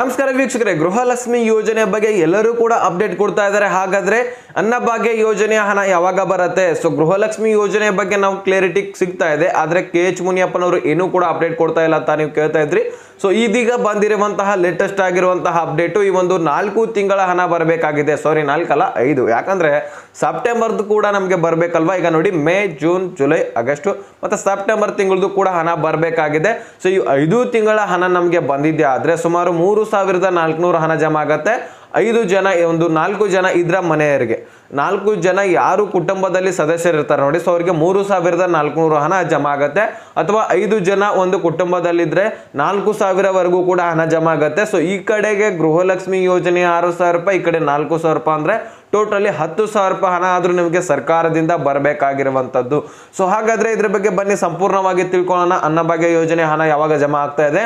ನಮಸ್ಕಾರ ವೀಕ್ಷಕರೇ, ಗೃಹಲಕ್ಷ್ಮಿ ಯೋಜನೆ ಬಗ್ಗೆ ಎಲ್ಲರೂ ಕೂಡ ಅಪ್ಡೇಟ್ ಕೊಡ್ತಾ ಇದ್ದಾರೆ. ಹಾಗಾದ್ರೆ ಅನ್ನಭಾಗ್ಯ ಯೋಜನೆಯ ಹಣ ಯಾವಾಗ ಬರುತ್ತೆ? ಸೊ ಗೃಹಲಕ್ಷ್ಮಿ ಯೋಜನೆ ಬಗ್ಗೆ ನಾವು ಕ್ಲಾರಿಟಿ ಸಿಗ್ತಾ ಇದೆ. ಆದ್ರೆ ಕೆ ಎಚ್ ಮುನಿಯಪ್ಪನವರು ಏನೂ ಕೂಡ ಅಪ್ಡೇಟ್ ಕೊಡ್ತಾ ಇಲ್ಲ ಅಂತ ನೀವು ಕೇಳ್ತಾ ಇದ್ರಿ. ಸೊ ಇದೀಗ ಬಂದಿರುವಂತಹ ಲೇಟೆಸ್ಟ್ ಆಗಿರುವಂತಹ ಅಪ್ಡೇಟು ಈ ಒಂದು ನಾಲ್ಕು ತಿಂಗಳ ಹಣ ಬರಬೇಕಾಗಿದೆ. ಸಾರಿ ನಾಲ್ಕಲ್ಲ ಐದು. ಯಾಕಂದ್ರೆ ಸೆಪ್ಟೆಂಬರ್ದು ಕೂಡ ನಮಗೆ ಬರಬೇಕಲ್ವಾ? ಈಗ ನೋಡಿ ಮೇ ಜೂನ್ ಜುಲೈ ಆಗಸ್ಟ್ ಮತ್ತೆ ಸೆಪ್ಟೆಂಬರ್ ತಿಂಗಳದು ಕೂಡ ಹಣ ಬರಬೇಕಾಗಿದೆ. ಸೊ ಈ ಐದು ತಿಂಗಳ ಹಣ ನಮಗೆ ಬಂದಿದೆ. ಆದರೆ ಸುಮಾರು ಮೂರು ಸಾವಿರದ ನಾಲ್ಕುನೂರು ಹಣ ಜಮಾ ಆಗತ್ತೆ. ಐದು ಜನ, ಒಂದು ನಾಲ್ಕು ಜನ ಇದ್ರ ಮನೆಯವರಿಗೆ. ನಾಲ್ಕು ಜನ ಯಾರು ಕುಟುಂಬದಲ್ಲಿ ಸದಸ್ಯರಿರ್ತಾರೆ ನೋಡಿ ಸೊ ಅವರಿಗೆ ಮೂರು ಸಾವಿರದ ನಾಲ್ಕುನೂರು ಹಣ ಜಮಾ ಆಗುತ್ತೆ. ಅಥವಾ ಐದು ಜನ ಒಂದು ಕುಟುಂಬದಲ್ಲಿದ್ದರೆ ನಾಲ್ಕು ಸಾವಿರವರೆಗೂ ಕೂಡ ಹಣ ಜಮಾ ಆಗುತ್ತೆ. ಸೊ ಈ ಕಡೆಗೆ ಗೃಹಲಕ್ಷ್ಮಿ ಯೋಜನೆ ಆರು ಸಾವಿರ ರೂಪಾಯಿ, ಈ ಕಡೆ ನಾಲ್ಕು ಸಾವಿರ ರೂಪಾಯಿ ಅಂದ್ರೆ ಟೋಟಲಿ ಹತ್ತು ಸಾವಿರ ರೂಪಾಯಿ ಹಣ ಆದರೂ ನಿಮಗೆ ಸರ್ಕಾರದಿಂದ ಬರಬೇಕಾಗಿರುವಂಥದ್ದು. ಸೊ ಹಾಗಾದರೆ ಇದ್ರ ಬಗ್ಗೆ ಬನ್ನಿ, ಸಂಪೂರ್ಣವಾಗಿ ತಿಳ್ಕೊಳ್ಳೋಣ. ಅನ್ನಭಾಗ್ಯ ಯೋಜನೆ ಹಣ ಯಾವಾಗ ಜಮಾ ಆಗ್ತಾ ಇದೆ?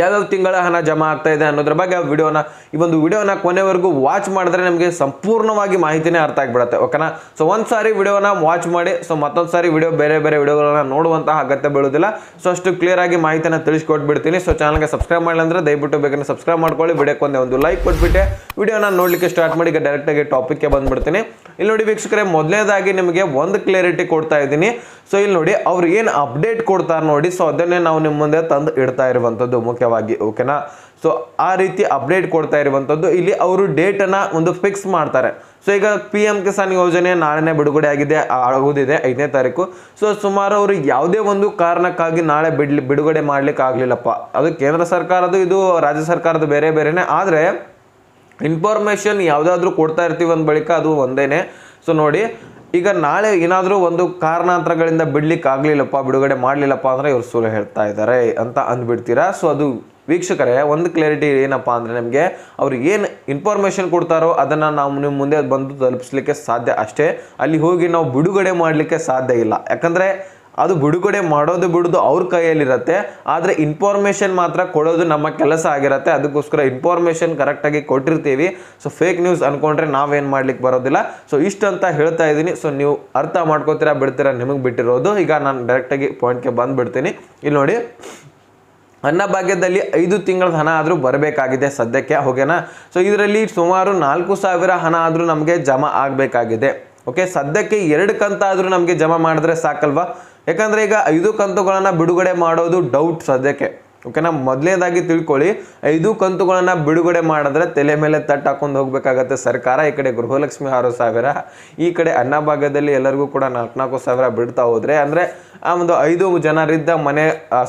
ಯಾವ್ಯಾವ ತಿಂಗಳ ಹಣ ಜಮಾ ಆಗ್ತಾ ಇದೆ ಅನ್ನೋದ್ರ ಬಗ್ಗೆ ವಿಡಿಯೋನ, ಈ ಒಂದು ವಿಡಿಯೋನ ಕೊನೆವರೆಗೂ ವಾಚ್ ಮಾಡಿದ್ರೆ ನಮಗೆ ಸಂಪೂರ್ಣವಾಗಿ ಮಾಹಿತಿನೇ ಅರ್ಥ ಆಗಿಬಿಡುತ್ತೆ ಓಕೆನಾ ಸೊ ಒಂದು ಸಾರಿ ವಿಡಿಯೋನ ವಾಚ್ ಮಾಡಿ ಸೊ ಮತ್ತೊಂದು ಸಾರಿ ವಿಡಿಯೋ ಬೇರೆ ಬೇರೆ ವಿಡಿಯೋಗಳನ್ನ ನೋಡುವಂತಹ ಅಗತ್ಯ ಬೀಳೋದಿಲ್ಲ ಸೊ ಅಷ್ಟು ಕ್ಲಿಯರ್ ಆಗಿ ಮಾಹಿತಿನ ತಿಳಿಸ್ಕೊಟ್ಬಿಡ್ತೀನಿ. ಸೊ ಚಾನಲ್ಗೆ ಸಬ್ಸ್ಕ್ರೈಬ್ ಮಾಡಿಲ್ಲ ಅಂದ್ರೆ ದಯವಿಟ್ಟು ಬೇಕಂದ್ರೆ ಸಬ್ಸ್ಕ್ರೈಬ್ ಮಾಡ್ಕೊಳ್ಳಿ. ವಿಡಿಯೋಕ್ಕೆ ಒಂದೇ ಒಂದು ಲೈಕ್ ಕೊಟ್ಬಿಟ್ಟೆ. ವಿಡಿಯೋನ ನೋಡಲಿಕ್ಕೆ ಸ್ಟಾರ್ಟ್ ಮಾಡಿ ಡೈರೆಕ್ಟಾಗಿ ಟಾಪಿಕ್ಗೆ ಬಂದ್ಬಿಡ್ತೀನಿ. ಇಲ್ಲಿ ನೋಡಿ ವೀಕ್ಷಕರೇ, ಮೊದಲನೇದಾಗಿ ನಿಮಗೆ ಒಂದು ಕ್ಲಿಯರಿಟಿ ಕೊಡ್ತಾ ಇದ್ದೀನಿ. ಸೊ ಇಲ್ಲಿ ನೋಡಿ ಅವ್ರು ಏನು ಅಪ್ಡೇಟ್ ಕೊಡ್ತಾರೆ ನೋಡಿ. ಸೊ ಅದನ್ನೇ ನಾವು ನಿಮ್ಮ ಮುಂದೆ ತಂದು ಇಡ್ತಾ ಇರುವಂಥದ್ದು ಮುಖ್ಯವಾಗಿ ಓಕೆನಾ ಸೊ ಆ ರೀತಿ ಅಪ್ಡೇಟ್ ಕೊಡ್ತಾ ಇರುವಂಥದ್ದು ಇಲ್ಲಿ ಅವರು ಡೇಟನ್ನು ಒಂದು ಫಿಕ್ಸ್ ಮಾಡ್ತಾರೆ. ಸೊ ಈಗ ಪಿ ಎಂ ಕಿಸಾನ್ ಯೋಜನೆ ನಾಳೆನೇ ಬಿಡುಗಡೆ ಆಗಿದೆ ಆಗೋದಿದೆ, ಐದನೇ ತಾರೀಕು. ಸೊ ಸುಮಾರು ಅವರು ಯಾವುದೇ ಒಂದು ಕಾರಣಕ್ಕಾಗಿ ನಾಳೆ ಬಿಡ್ಲಿ, ಬಿಡುಗಡೆ ಮಾಡ್ಲಿಕ್ಕೆ ಆಗಲಿಲ್ಲಪ್ಪ. ಅದು ಕೇಂದ್ರ ಸರ್ಕಾರದ್ದು, ಇದು ರಾಜ್ಯ ಸರ್ಕಾರದ ಬೇರೆ ಬೇರೆನೇ. ಆದರೆ ಇನ್ಫಾರ್ಮೇಷನ್ ಯಾವುದಾದ್ರೂ ಕೊಡ್ತಾ ಇರ್ತೀವಿ ಅಂದ ಬಳಿಕ ಅದು ಒಂದೇನೆ. ಸೊ ನೋಡಿ ಈಗ ನಾಳೆ ಏನಾದರೂ ಒಂದು ಕಾರಣಾಂತರಗಳಿಂದ ಬಿಡ್ಲಿಕ್ಕೆ ಆಗಲಿಲ್ಲಪ್ಪ ಬಿಡುಗಡೆ ಮಾಡಲಿಲ್ಲಪ್ಪ ಅಂದರೆ ಇವರು ಸುಳ್ಳು ಹೇಳ್ತಾ ಇದ್ದಾರೆ ಅಂತ ಅಂದ್ಬಿಡ್ತೀರಾ? ಸೊ ಅದು ವೀಕ್ಷಕರೇ, ಒಂದು ಕ್ಲಾರಿಟಿ ಏನಪ್ಪ ಅಂದರೆ ನಮಗೆ ಅವ್ರು ಏನು ಇನ್ಫಾರ್ಮೇಷನ್ ಕೊಡ್ತಾರೋ ಅದನ್ನು ನಾವು ನಿಮ್ಮ ಮುಂದೆ ಬಂದು ತಲುಪಿಸ್ಲಿಕ್ಕೆ ಸಾಧ್ಯ ಅಷ್ಟೇ. ಅಲ್ಲಿ ಹೋಗಿ ನಾವು ಬಿಡುಗಡೆ ಮಾಡಲಿಕ್ಕೆ ಸಾಧ್ಯ ಇಲ್ಲ. ಯಾಕಂದರೆ ಅದು ಬಿಡುಗಡೆ ಮಾಡೋದು ಬಿಡೋದು ಅವ್ರ ಕೈಯಲ್ಲಿರುತ್ತೆ, ಆದರೆ ಇನ್ಫಾರ್ಮೇಷನ್ ಮಾತ್ರ ಕೊಡೋದು ನಮ್ಮ ಕೆಲಸ ಆಗಿರುತ್ತೆ. ಅದಕ್ಕೋಸ್ಕರ ಇನ್ಫಾರ್ಮೇಷನ್ ಕರೆಕ್ಟಾಗಿ ಕೊಟ್ಟಿರ್ತೀವಿ. ಸೊ ಫೇಕ್ ನ್ಯೂಸ್ ಅಂದ್ಕೊಂಡ್ರೆ ನಾವೇನು ಮಾಡ್ಲಿಕ್ಕೆ ಬರೋದಿಲ್ಲ. ಸೊ ಇಷ್ಟು ಅಂತ ಹೇಳ್ತಾ ಇದ್ದೀನಿ. ಸೊ ನೀವು ಅರ್ಥ ಮಾಡ್ಕೋತೀರಾ, ಬಿಡ್ತೀರಾ, ನಿಮಗೆ ಬಿಟ್ಟಿರೋದು. ಈಗ ನಾನು ಡೈರೆಕ್ಟಾಗಿ ಪಾಯಿಂಟ್ಗೆ ಬಂದುಬಿಡ್ತೀನಿ. ಇಲ್ಲಿ ನೋಡಿ. ಅನ್ನಭಾಗ್ಯದಲ್ಲಿ ಐದು ತಿಂಗಳ ಹಣ ಆದರೂ ಬರಬೇಕಾಗಿದೆ ಸದ್ಯಕ್ಕೆ ಹೋಗೇನಾ ಸೊ ಇದರಲ್ಲಿ ಸುಮಾರು ನಾಲ್ಕು ಸಾವಿರ ಹಣ ಆದರೂ ನಮಗೆ ಜಮಾ ಆಗಬೇಕಾಗಿದೆ. ಓಕೆ ಸದ್ಯಕ್ಕೆ ಎರಡು ಕಂತಾದರೂ ನಮಗೆ ಜಮಾ ಮಾಡಿದ್ರೆ ಸಾಕಲ್ವಾ? ಯಾಕಂದರೆ ಈಗ ಐದು ಕಂತುಗಳನ್ನು ಬಿಡುಗಡೆ ಮಾಡೋದು ಡೌಟ್ ಸದ್ಯಕ್ಕೆ. ಓಕೆನಾ ಮೊದಲನೇದಾಗಿ ತಿಳ್ಕೊಳ್ಳಿ, ಐದು ಕಂತುಗಳನ್ನು ಬಿಡುಗಡೆ ಮಾಡಿದ್ರೆ ತಲೆ ಮೇಲೆ ತಟ್ಟು ಹಾಕೊಂಡು ಹೋಗಬೇಕಾಗತ್ತೆ ಸರ್ಕಾರ. ಈ ಕಡೆ ಗೃಹಲಕ್ಷ್ಮಿ ಆರು ಸಾವಿರ, ಈ ಕಡೆ ಅನ್ನಭಾಗ್ಯದಲ್ಲಿ ಎಲ್ಲರಿಗೂ ಕೂಡ ನಾಲ್ಕು ನಾಲ್ಕು ಸಾವಿರ ಬಿಡ್ತಾ ಹೋದ್ರೆ, ಅಂದರೆ ಆ ಒಂದು ಐದು ಜನರಿದ್ದ ಮನೆ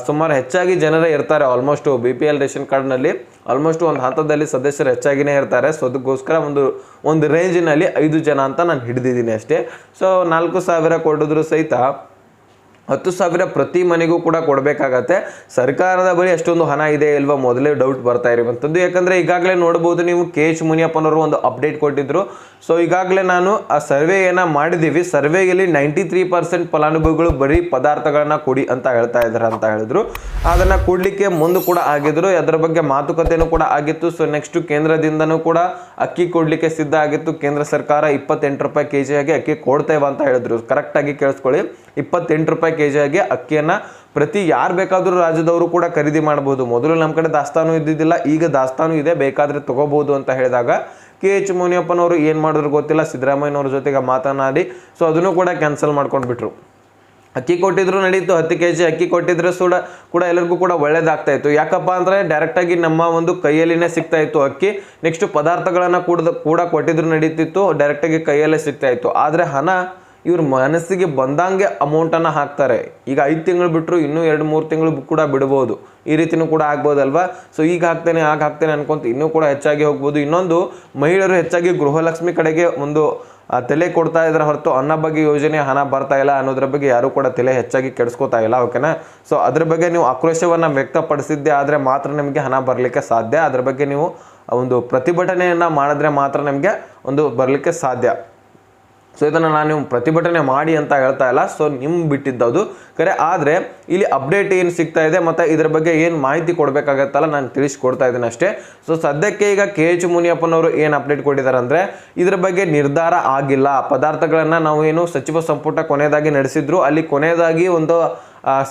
ಸುಮಾರು ಹೆಚ್ಚಾಗಿ ಜನರೇ ಇರ್ತಾರೆ. Almost B P L ration ಕಾರ್ಡ್ನಲ್ಲಿ ಆಲ್ಮೋಸ್ಟ್ ಒಂದು ಹಂತದಲ್ಲಿ ಸದಸ್ಯರು ಹೆಚ್ಚಾಗಿನೇ ಇರ್ತಾರೆ. ಸೊ ಅದಕ್ಕೋಸ್ಕರ ಒಂದು ಒಂದು ರೇಂಜಿನಲ್ಲಿ ಐದು ಜನ ಅಂತ ನಾನು ಹಿಡಿದಿದ್ದೀನಿ ಅಷ್ಟೇ. ಸೊ ನಾಲ್ಕು ಸಾವಿರ ಕೊಡಿದ್ರು ಸಹಿತ ಹತ್ತು ಸಾವಿರ ಪ್ರತಿ ಮನೆಗೂ ಕೂಡ ಕೊಡಬೇಕಾಗತ್ತೆ. ಸರ್ಕಾರದ ಬಳಿ ಅಷ್ಟೊಂದು ಹಣ ಇದೆ ಇಲ್ವಾ? ಮೊದಲೇ ಡೌಟ್ ಬರ್ತಾ ಇರುವಂಥದ್ದು. ಯಾಕಂದರೆ ಈಗಾಗಲೇ ನೋಡ್ಬೋದು ನೀವು ಕೆ ಎಚ್ ಮುನಿಯಪ್ಪನವರು ಒಂದು ಅಪ್ಡೇಟ್ ಕೊಟ್ಟಿದ್ದರು ಸೊ ಈಗಾಗಲೇ ನಾನು ಆ ಸರ್ವೆಯನ್ನು ಮಾಡಿದ್ದೀವಿ. ಸರ್ವೆಯಲ್ಲಿ ನೈಂಟಿ ತ್ರೀ ಪರ್ಸೆಂಟ್ ಫಲಾನುಭವಿಗಳು ಬರೀ ಪದಾರ್ಥಗಳನ್ನು ಕೊಡಿ ಅಂತ ಹೇಳ್ತಾ ಇದ್ದಾರೆ ಅಂತ ಹೇಳಿದ್ರು. ಅದನ್ನು ಕೊಡಲಿಕ್ಕೆ ಮುಂದೆ ಕೂಡ ಆಗಿದ್ರು. ಅದರ ಬಗ್ಗೆ ಮಾತುಕತೆಯೂ ಕೂಡ ಆಗಿತ್ತು. ಸೊ ನೆಕ್ಸ್ಟು ಕೇಂದ್ರದಿಂದನೂ ಕೂಡ ಅಕ್ಕಿ ಕೊಡಲಿಕ್ಕೆ ಸಿದ್ಧ ಆಗಿತ್ತು. ಕೇಂದ್ರ ಸರ್ಕಾರ ಇಪ್ಪತ್ತೆಂಟು ರೂಪಾಯಿ ಕೆ ಜಿಯಾಗಿ ಅಕ್ಕಿ ಕೊಡ್ತೇವೆ ಅಂತ ಹೇಳಿದ್ರು. ಕರೆಕ್ಟಾಗಿ ಕೇಳಿಸ್ಕೊಳ್ಳಿ. ಇಪ್ಪತ್ತೆಂಟು ರೂಪಾಯಿ ಕೆ ಆಗಿ ಅಕ್ಕಿಯನ್ನು ಪ್ರತಿ ಯಾರು ಬೇಕಾದರೂ ರಾಜ್ಯದವರು ಕೂಡ ಖರೀದಿ ಮಾಡ್ಬೋದು. ಮೊದಲು ನಮ್ಮ ಕಡೆ ದಾಸ್ತಾನು ಇದ್ದಿದ್ದಿಲ್ಲ, ಈಗ ದಾಸ್ತಾನು ಇದೆ, ಬೇಕಾದರೆ ತಗೋಬಹುದು ಅಂತ ಹೇಳಿದಾಗ ಕೆ ಎಚ್ ಮುನಿಯಪ್ಪನವರು ಏನು ಮಾಡಿದ್ರು ಗೊತ್ತಿಲ್ಲ, ಸಿದ್ದರಾಮಯ್ಯನವ್ರ ಜೊತೆಗೆ ಮಾತನಾಡಿ, ಸೊ ಅದನ್ನು ಕೂಡ ಕ್ಯಾನ್ಸಲ್ ಮಾಡ್ಕೊಂಡ್ಬಿಟ್ರು. ಅಕ್ಕಿ ಕೊಟ್ಟಿದ್ರು ನಡೀತು, ಹತ್ತು ಕೆ ಜಿ ಅಕ್ಕಿ ಕೊಟ್ಟಿದ್ರೆ ಕೂಡ ಕೂಡ ಎಲ್ಲರಿಗೂ ಕೂಡ ಒಳ್ಳೇದಾಗ್ತಾ ಇತ್ತು. ಯಾಕಪ್ಪ ಅಂದರೆ ಡೈರೆಕ್ಟಾಗಿ ನಮ್ಮ ಒಂದು ಕೈಯಲ್ಲಿನೇ ಸಿಗ್ತಾ ಇತ್ತು ಅಕ್ಕಿ. ನೆಕ್ಸ್ಟ್ ಪದಾರ್ಥಗಳನ್ನು ಕೂಡ ಕೂಡ ಕೊಟ್ಟಿದ್ರು ನಡೀತಿತ್ತು ಡೈರೆಕ್ಟಾಗಿ ಕೈಯಲ್ಲೇ ಸಿಗ್ತಾ ಇತ್ತು. ಆದರೆ ಹಣ ಇವ್ರ ಮನಸ್ಸಿಗೆ ಬಂದಂಗೆ ಅಮೌಂಟನ್ನು ಹಾಕ್ತಾರೆ. ಈಗ ಐದು ತಿಂಗಳು ಬಿಟ್ಟರು ಇನ್ನೂ ಎರಡು ಮೂರು ತಿಂಗಳು ಕೂಡ ಬಿಡ್ಬೋದು. ಈ ರೀತಿನೂ ಕೂಡ ಆಗ್ಬೋದಲ್ವಾ? ಸೊ ಈಗ ಹಾಕ್ತೇನೆ, ಆಗ ಹಾಕ್ತೇನೆ ಅನ್ಕೊಂತ ಇನ್ನೂ ಕೂಡ ಹೆಚ್ಚಾಗಿ ಹೋಗ್ಬೋದು. ಇನ್ನೊಂದು, ಮಹಿಳೆಯರು ಹೆಚ್ಚಾಗಿ ಗೃಹಲಕ್ಷ್ಮಿ ಕಡೆಗೆ ಒಂದು ತಲೆ ಕೊಡ್ತಾ ಇದ್ರೆ ಹೊರತು ಅನ್ನ ಬಗ್ಗೆ ಯೋಜನೆ ಹಣ ಬರ್ತಾ ಇಲ್ಲ ಅನ್ನೋದ್ರ ಬಗ್ಗೆ ಯಾರೂ ಕೂಡ ತಲೆ ಹೆಚ್ಚಾಗಿ ಕೆಡಿಸ್ಕೋತಾ ಇಲ್ಲ, ಓಕೆನಾ? ಸೊ ಅದ್ರ ಬಗ್ಗೆ ನೀವು ಆಕ್ರೋಶವನ್ನು ವ್ಯಕ್ತಪಡಿಸಿದ್ದೆ ಆದರೆ ಮಾತ್ರ ನಿಮಗೆ ಹಣ ಬರಲಿಕ್ಕೆ ಸಾಧ್ಯ. ಅದ್ರ ಬಗ್ಗೆ ನೀವು ಒಂದು ಪ್ರತಿಭಟನೆಯನ್ನು ಮಾಡಿದ್ರೆ ಮಾತ್ರ ನಿಮಗೆ ಒಂದು ಬರಲಿಕ್ಕೆ ಸಾಧ್ಯ. ಸೊ ಇದನ್ನು ನಾನು ಪ್ರತಿಭಟನೆ ಮಾಡಿ ಅಂತ ಹೇಳ್ತಾ ಇಲ್ಲ. ಸೊ ನಿಮ್ಮ ಬಿಟ್ಟಿದ್ದದು. ಕರೆ ಆದರೆ ಇಲ್ಲಿ ಅಪ್ಡೇಟ್ ಏನು ಸಿಗ್ತಾ ಇದೆ ಮತ್ತು ಇದ್ರ ಬಗ್ಗೆ ಏನು ಮಾಹಿತಿ ಕೊಡಬೇಕಾಗತ್ತಲ್ಲ ನಾನು ತಿಳಿಸ್ಕೊಡ್ತಾ ಇದ್ದೀನಿ ಅಷ್ಟೇ. ಸೊ ಸದ್ಯಕ್ಕೆ ಈಗ ಕೆ ಎಚ್ ಮುನಿಯಪ್ಪನವರು ಏನು ಅಪ್ಡೇಟ್ ಕೊಟ್ಟಿದ್ದಾರೆ ಅಂದರೆ ಇದ್ರ ಬಗ್ಗೆ ನಿರ್ಧಾರ ಆಗಿಲ್ಲ. ಪದಾರ್ಥಗಳನ್ನು ನಾವು ಏನು ಸಚಿವ ಸಂಪುಟ ಕೊನೆಯದಾಗಿ ನಡೆಸಿದ್ರು. ಅಲ್ಲಿ ಕೊನೆಯದಾಗಿ ಒಂದು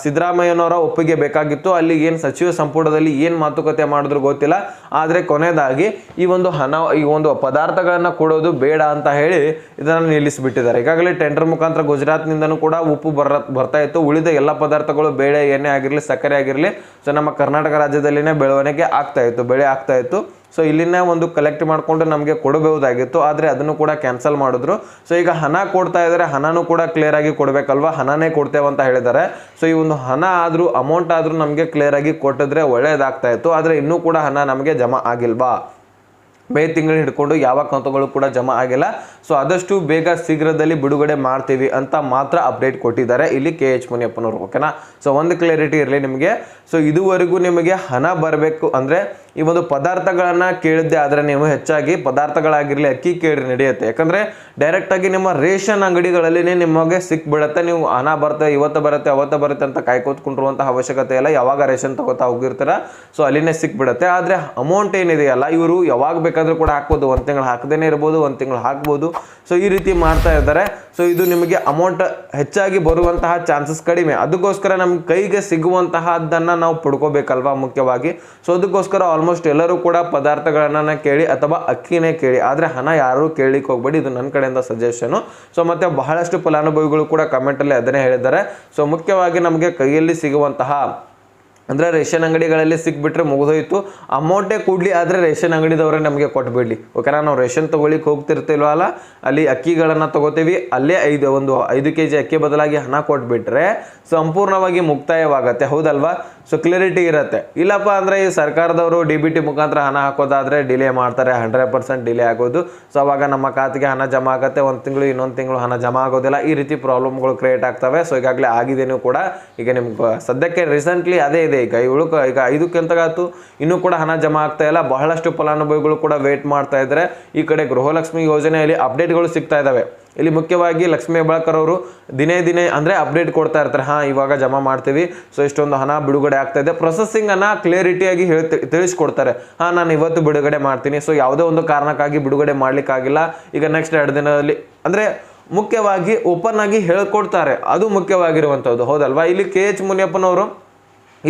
ಸಿದ್ದರಾಮಯ್ಯನವರ ಒಪ್ಪಿಗೆ ಬೇಕಾಗಿತ್ತು. ಅಲ್ಲಿ ಏನು ಸಚಿವ ಸಂಪುಟದಲ್ಲಿ ಏನು ಮಾತುಕತೆ ಮಾಡಿದ್ರು ಗೊತ್ತಿಲ್ಲ. ಆದರೆ ಕೊನೆಯದಾಗಿ ಈ ಒಂದು ಹಣ, ಈ ಒಂದು ಪದಾರ್ಥಗಳನ್ನು ಕೊಡೋದು ಬೇಡ ಅಂತ ಹೇಳಿ ಇದನ್ನು ನಿಲ್ಲಿಸಿಬಿಟ್ಟಿದ್ದಾರೆ. ಈಗಾಗಲೇ ಟೆಂಡರ್ ಮುಖಾಂತರ ಗುಜರಾತ್ನಿಂದನೂ ಕೂಡ ಉಪ್ಪು ಬರ, ಬರ್ತಾ ಇತ್ತು. ಉಳಿದ ಎಲ್ಲ ಪದಾರ್ಥಗಳು ಬೇಳೆ, ಎಣ್ಣೆ ಆಗಿರಲಿ, ಸಕ್ಕರೆ ಆಗಿರಲಿ, ಸೊ ನಮ್ಮ ಕರ್ನಾಟಕ ರಾಜ್ಯದಲ್ಲಿನೇ ಬೆಳವಣಿಗೆ ಆಗ್ತಾ ಇತ್ತು, ಬೆಳೆ ಆಗ್ತಾ ಇತ್ತು. ಸೊ ಇಲ್ಲಿನ ಒಂದು ಕಲೆಕ್ಟ್ ಮಾಡಿಕೊಂಡು ನಮಗೆ ಕೊಡಬಹುದಾಗಿತ್ತು. ಆದರೆ ಅದನ್ನು ಕೂಡ ಕ್ಯಾನ್ಸಲ್ ಮಾಡಿದ್ರು. ಸೊ ಈಗ ಹಣ ಕೊಡ್ತಾ ಇದ್ದಾರೆ ಹಣನೂ ಕೂಡ ಕ್ಲಿಯರ್ ಆಗಿ ಕೊಡಬೇಕಲ್ವಾ? ಹಣನೇ ಕೊಡ್ತೇವೆ ಅಂತ ಹೇಳಿದ್ದಾರೆ. ಸೊ ಈ ಒಂದು ಹಣ ಆದರೂ ಅಮೌಂಟ್ ಆದರೂ ನಮಗೆ ಕ್ಲಿಯರ್ ಆಗಿ ಕೊಟ್ಟಿದ್ರೆ ಒಳ್ಳೆಯದಾಗ್ತಾ ಇತ್ತು. ಆದರೆ ಇನ್ನೂ ಕೂಡ ಹಣ ನಮಗೆ ಜಮಾ ಆಗಿಲ್ವಾ? ಮೇ ತಿಂಗಳು ಹಿಡ್ಕೊಂಡು ಯಾವ ಕಂತುಗಳು ಕೂಡ ಜಮಾ ಆಗಿಲ್ಲ. ಸೊ ಆದಷ್ಟು ಬೇಗ ಶೀಘ್ರದಲ್ಲಿ ಬಿಡುಗಡೆ ಮಾಡ್ತೀವಿ ಅಂತ ಮಾತ್ರ ಅಪ್ಡೇಟ್ ಕೊಟ್ಟಿದ್ದಾರೆ ಇಲ್ಲಿ ಕೆ ಎಚ್ ಮುನಿಯಪ್ಪನವರು ಓಕೆನಾ ಸೊ ಒಂದು ಕ್ಲಾರಿಟಿ ಇರಲಿ ನಿಮಗೆ. ಸೊ ಇದುವರೆಗೂ ನಿಮಗೆ ಹಣ ಬರಬೇಕು ಅಂದರೆ ಈ ಒಂದು ಪದಾರ್ಥಗಳನ್ನು ಕೇಳಿದ್ದೆ, ಆದರೆ ನೀವು ಹೆಚ್ಚಾಗಿ ಪದಾರ್ಥಗಳಾಗಿರಲಿ, ಅಕ್ಕಿ ಕೇಳಿ ನಡೆಯುತ್ತೆ. ಯಾಕಂದರೆ ಡೈರೆಕ್ಟಾಗಿ ನಿಮ್ಮ ರೇಷನ್ ಅಂಗಡಿಗಳಲ್ಲಿ ನಿಮಗೆ ಸಿಕ್ಬಿಡುತ್ತೆ. ನೀವು ಹಣ ಬರುತ್ತೆ ಇವತ್ತು ಬರುತ್ತೆ, ಅವತ್ತು ಬರುತ್ತೆ ಅಂತ ಕಾಯ್ಕೋತ್ಕೊಂಡಿರುವಂಥ ಅವಶ್ಯಕತೆ ಇಲ್ಲ. ಯಾವಾಗ ರೇಷನ್ ತಗೋತಾ ಹೋಗಿರ್ತೀರ, ಸೊ ಅಲ್ಲಿನೇ ಸಿಕ್ಬಿಡುತ್ತೆ. ಆದರೆ ಅಮೌಂಟ್ ಏನಿದೆಯಲ್ಲ, ಇವರು ಯಾವಾಗ ಬೇಕಾದರೂ ಕೂಡ ಹಾಕ್ಬೋದು. ಒಂದು ತಿಂಗಳು ಹಾಕದೇನೆ ಇರ್ಬೋದು, ಒಂದು ತಿಂಗಳು ಹಾಕ್ಬೋದು. ಸೊ ಈ ರೀತಿ ಮಾಡ್ತಾ ಇದ್ದಾರೆ. ಸೊ ಇದು ನಿಮಗೆ ಅಮೌಂಟ್ ಹೆಚ್ಚಾಗಿ ಬರುವಂತಹ ಚಾನ್ಸಸ್ ಕಡಿಮೆ. ಅದಕ್ಕೋಸ್ಕರ ನಮ್ಮ ಕೈಗೆ ಸಿಗುವಂತಹದ್ದನ್ನು ನಾವು ಪಡ್ಕೋಬೇಕಲ್ವಾ ಮುಖ್ಯವಾಗಿ. ಸೊ ಅದಕ್ಕೋಸ್ಕರ ಆಲ್ಮೋಸ್ಟ್ ಎಲ್ಲರೂ ಕೂಡ ಪದಾರ್ಥಗಳನ್ನು ಕೇಳಿ ಅಥವಾ ಅಕ್ಕಿನೇ ಕೇಳಿ, ಆದರೆ ಹಣ ಯಾರೂ ಕೇಳಲಿಕ್ಕೆ ಹೋಗ್ಬೇಡಿ, ಇದು ನನ್ನ ಕಡೆಯಿಂದ ಸಜೆಷನು ಸೊ ಮತ್ತು ಬಹಳಷ್ಟು ಫಲಾನುಭವಿಗಳು ಕೂಡ ಕಮೆಂಟಲ್ಲಿ ಅದನ್ನೇ ಹೇಳಿದ್ದಾರೆ. ಸೊ ಮುಖ್ಯವಾಗಿ ನಮಗೆ ಕೈಯಲ್ಲಿ ಸಿಗುವಂತಹ, ಅಂದರೆ ರೇಷನ್ ಅಂಗಡಿಗಳಲ್ಲಿ ಸಿಕ್ಬಿಟ್ರೆ ಮುಗಿದೋಯ್ತು. ಅಮೌಂಟೇ ಕೂಡಲಿ ಆದರೆ ರೇಷನ್ ಅಂಗಡಿದವರೇ ನಮಗೆ ಕೊಟ್ಬಿಡಲಿ. ಓಕೆನಾ ನಾವು ರೇಷನ್ ತೊಗೊಳಿಕ್ಕೆ ಹೋಗ್ತಿರ್ತಿಲ್ವಲ್ಲ ಅಲ್ಲಿ? ಅಕ್ಕಿಗಳನ್ನು ತಗೋತೀವಿ, ಅಲ್ಲೇ ಐದು, ಒಂದು ಐದು ಕೆ ಜಿ ಅಕ್ಕಿ ಬದಲಾಗಿ ಹಣ ಕೊಟ್ಬಿಟ್ರೆ ಸಂಪೂರ್ಣವಾಗಿ ಮುಕ್ತಾಯವಾಗತ್ತೆ. ಹೌದಲ್ವಾ? ಸೊ ಕ್ಲಿಯರಿಟಿ ಇರುತ್ತೆ. ಇಲ್ಲಪ್ಪ ಅಂದರೆ ಈ ಸರ್ಕಾರದವರು ಡಿ ಬಿ ಟಿ ಮುಖಾಂತರ ಹಣ ಹಾಕೋದಾದರೆ ಡಿಲೇ ಮಾಡ್ತಾರೆ ಹಂಡ್ರೆಡ್ ಪರ್ಸೆಂಟ್ ಡಿಲೇ ಆಗೋದು. ಸೊ ಅವಾಗ ನಮ್ಮ ಖಾತೆಗೆ ಹಣ ಜಮಾ ಆಗುತ್ತೆ, ಒಂದು ತಿಂಗಳು, ಇನ್ನೊಂದು ತಿಂಗಳು ಹಣ ಜಮಾ ಆಗೋದಿಲ್ಲ. ಈ ರೀತಿ ಪ್ರಾಬ್ಲಮ್ಗಳು ಕ್ರಿಯೇಟ್ ಆಗ್ತವೆ. ಸೊ ಈಗಾಗಲೇ ಆಗಿದೆಯೂ ಕೂಡ ಈಗ ನಿಮ್ಗೆ ಸದ್ಯಕ್ಕೆ ರೀಸೆಂಟ್ಲಿ ಅದೇ ಇದೆ. ಈಗ ಇವಳು ಈಗ ಐದಕ್ಕೆಂತಾಗಾತು ಇನ್ನೂ ಕೂಡ ಹಣ ಜಮಾ ಆಗ್ತಾ ಇಲ್ಲ. ಬಹಳಷ್ಟು ಫಲಾನುಭವಿಗಳು ಕೂಡ ವೇಟ್ ಮಾಡ್ತಾ ಇದ್ದಾರೆ ಈ ಕಡೆ ಗೃಹಲಕ್ಷ್ಮಿ ಯೋಜನೆಯಲ್ಲಿ ಅಪ್ಡೇಟ್ಗಳು ಸಿಗ್ತಾ ಇದ್ದಾವೆ ಇಲ್ಲಿ ಮುಖ್ಯವಾಗಿ ಲಕ್ಷ್ಮೀ ಹೆಬ್ಬಾಳ್ಕರ್ ಅವರು ದಿನೇ ದಿನೇ ಅಂದರೆ ಅಪ್ಡೇಟ್ ಕೊಡ್ತಾ ಇರ್ತಾರೆ. ಹಾಂ, ಇವಾಗ ಜಮಾ ಮಾಡ್ತೀವಿ. ಸೊ ಇಷ್ಟೊಂದು ಹಣ ಬಿಡುಗಡೆ ಆಗ್ತಾ ಇದೆ. ಪ್ರೊಸೆಸಿಂಗನ್ನು ಕ್ಲಿಯರಿಟಿಯಾಗಿ ಹೇಳಿ, ತಿಳಿಸ್ಕೊಡ್ತಾರೆ. ಹಾಂ, ನಾನು ಇವತ್ತು ಬಿಡುಗಡೆ ಮಾಡ್ತೀನಿ. ಸೊ ಯಾವುದೇ ಒಂದು ಕಾರಣಕ್ಕಾಗಿ ಬಿಡುಗಡೆ ಮಾಡಲಿಕ್ಕಾಗಿಲ್ಲ. ಈಗ ನೆಕ್ಸ್ಟ್ ಎರಡು ದಿನದಲ್ಲಿ ಅಂದರೆ ಮುಖ್ಯವಾಗಿ ಓಪನ್ ಆಗಿ ಹೇಳ್ಕೊಡ್ತಾರೆ. ಅದು ಮುಖ್ಯವಾಗಿರುವಂಥದ್ದು ಹೌದಲ್ವಾ? ಇಲ್ಲಿ ಕೆ ಎಚ್ ಮುನಿಯಪ್ಪನವರು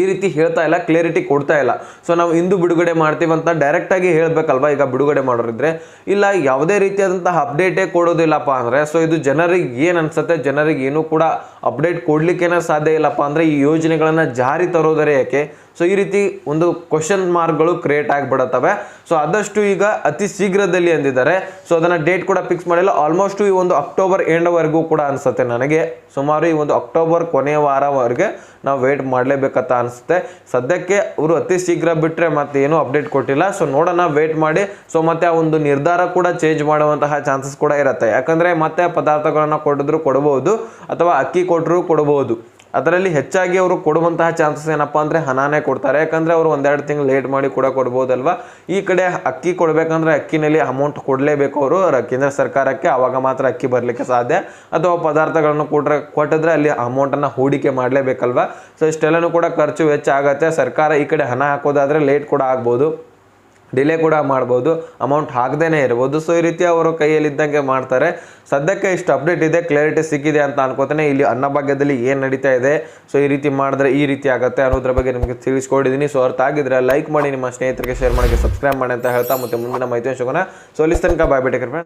ಈ ರೀತಿ ಹೇಳ್ತಾ ಇಲ್ಲ ಕ್ಲಿಯರಿಟಿ ಕೊಡ್ತಾ ಇಲ್ಲ. ಸೊ ನಾವು ಇಂದು ಬಿಡುಗಡೆ ಮಾಡ್ತೀವಂತ ಡೈರೆಕ್ಟಾಗಿ ಹೇಳಬೇಕಲ್ವ? ಈಗ ಬಿಡುಗಡೆ ಮಾಡೋರಿದ್ರೆ. ಇಲ್ಲ, ಯಾವುದೇ ರೀತಿಯಾದಂತಹ ಅಪ್ಡೇಟೇ ಕೊಡೋದಿಲ್ಲಪ್ಪ ಅಂದರೆ ಸೊ ಇದು ಜನರಿಗೆ ಏನು ಅನಿಸುತ್ತೆ? ಜನರಿಗೆ ಏನೂ ಕೂಡ ಅಪ್ಡೇಟ್ ಕೊಡಲಿಕ್ಕೇನೆ ಸಾಧ್ಯ ಇಲ್ಲಪ್ಪ ಅಂದರೆ, ಈ ಯೋಜನೆಗಳನ್ನು ಜಾರಿ ತರೋದರೆ ಯಾಕೆ? ಸೊ ಈ ರೀತಿ ಒಂದು ಕ್ವಶನ್ ಮಾರ್ಕ್ಗಳು ಕ್ರಿಯೇಟ್ ಆಗಿಬಿಡುತ್ತವೆ. ಸೊ ಆದಷ್ಟು ಈಗ ಅತಿ ಶೀಘ್ರದಲ್ಲಿ ಅಂದಿದ್ದಾರೆ. ಸೊ ಅದನ್ನು ಡೇಟ್ ಕೂಡ ಫಿಕ್ಸ್ ಮಾಡಿಲ್ಲ. ಆಲ್ಮೋಸ್ಟ್ ಈ ಒಂದು ಅಕ್ಟೋಬರ್ ಎಂಡ್ವರೆಗೂ ಕೂಡ ಅನಿಸುತ್ತೆ ನನಗೆ. ಸುಮಾರು ಈ ಒಂದು ಅಕ್ಟೋಬರ್ ಕೊನೆಯ ವಾರವರೆಗೆ ನಾವು ವೇಟ್ ಮಾಡಲೇಬೇಕಂತ ಅನಿಸುತ್ತೆ. ಸದ್ಯಕ್ಕೆ ಅವರು ಅತಿ ಶೀಘ್ರ ಬಿಟ್ಟರೆ ಮತ್ತೆ ಏನೂ ಅಪ್ಡೇಟ್ ಕೊಟ್ಟಿಲ್ಲ. ಸೊ ನೋಡೋಣ ವೇಟ್ ಮಾಡಿ. ಸೊ ಮತ್ತೆ ಆ ಒಂದು ನಿರ್ಧಾರ ಕೂಡ ಚೇಂಜ್ ಮಾಡುವಂತಹ ಚಾನ್ಸಸ್ ಕೂಡ ಇರುತ್ತೆ. ಯಾಕಂದರೆ ಮತ್ತೆ ಪದಾರ್ಥಗಳನ್ನು ಕೊಡಿದ್ರು ಕೊಡಬಹುದು ಅಥವಾ ಅಕ್ಕಿ ಕೊಟ್ಟರು ಕೊಡಬಹುದು ಅದರಲ್ಲಿ ಹೆಚ್ಚಾಗಿ ಅವರು ಕೊಡುವಂತಹ ಚಾನ್ಸಸ್ ಏನಪ್ಪ ಅಂದರೆ ಹಣನೇ ಕೊಡ್ತಾರೆ. ಯಾಕಂದರೆ ಅವರು ಒಂದೆರಡು ತಿಂಗಳು ಲೇಟ್ ಮಾಡಿ ಕೂಡ ಕೊಡ್ಬೋದಲ್ವಾ? ಈ ಕಡೆ ಅಕ್ಕಿ ಕೊಡಬೇಕಂದ್ರೆ ಅಕ್ಕಿನಲ್ಲಿ ಅಮೌಂಟ್ ಕೊಡಲೇಬೇಕು ಅವರು. ಕೇಂದ್ರ ಸರ್ಕಾರಕ್ಕೆ ಆವಾಗ ಮಾತ್ರ ಅಕ್ಕಿ ಬರಲಿಕ್ಕೆ ಸಾಧ್ಯ. ಅಥವಾ ಪದಾರ್ಥಗಳನ್ನು ಕೊಟ್ಟರೆ ಕೊಟ್ಟಿದ್ರೆ ಅಲ್ಲಿ ಅಮೌಂಟನ್ನು ಹೂಡಿಕೆ ಮಾಡಲೇಬೇಕಲ್ವಾ? ಸೊ ಇಷ್ಟೆಲ್ಲನೂ ಕೂಡ ಖರ್ಚು ವೆಚ್ಚ ಆಗುತ್ತೆ. ಸರ್ಕಾರ ಈ ಕಡೆ ಹಣ ಹಾಕೋದಾದರೆ ಲೇಟ್ ಕೂಡ ಆಗ್ಬೋದು. ಡಿಲೇ ಕೂಡ ಮಾಡ್ಬೋದು, ಅಮೌಂಟ್ ಹಾಕ್ದೇ ಇರ್ಬೋದು. ಸೊ ಈ ರೀತಿ ಅವರು ಕೈಯಲ್ಲಿದ್ದಂಗೆ ಮಾಡ್ತಾರೆ. ಸದ್ಯಕ್ಕೆ ಇಷ್ಟು ಅಪ್ಡೇಟ್ ಇದೆ, ಕ್ಲಾರಿಟಿ ಸಿಕ್ಕಿದೆ ಅಂತ ಅನ್ಕೋತಾನೆ. ಇಲ್ಲಿ ಅನ್ನಭಾಗ್ಯದಲ್ಲಿ ಏನು ನಡೀತಾ ಇದೆ ಸೊ ಈ ರೀತಿ ಮಾಡಿದ್ರೆ ಈ ರೀತಿ ಆಗುತ್ತೆ ಅನ್ನೋದ್ರ ಬಗ್ಗೆ ನಿಮಗೆ ತಿಳಿಸ್ಕೊಂಡಿದ್ದೀನಿ ಸೊ ಅರ್ಥ ಆಗಿದ್ರೆ ಲೈಕ್ ಮಾಡಿ, ನಿಮ್ಮ ಸ್ನೇಹಿತರಿಗೆ ಶೇರ್ ಮಾಡಿ, ಸಬ್ಸ್ಕ್ರೈಬ್ ಮಾಡಿ ಅಂತ ಹೇಳ್ತಾ ಮತ್ತೆ ಮುಂದಿನ ಮೈತ್ರಿ ಶುಕನ ಸೊ ಲಿಸ್ ತನಕ ಬಾಯ್ ಬಿಟ್ಟೆ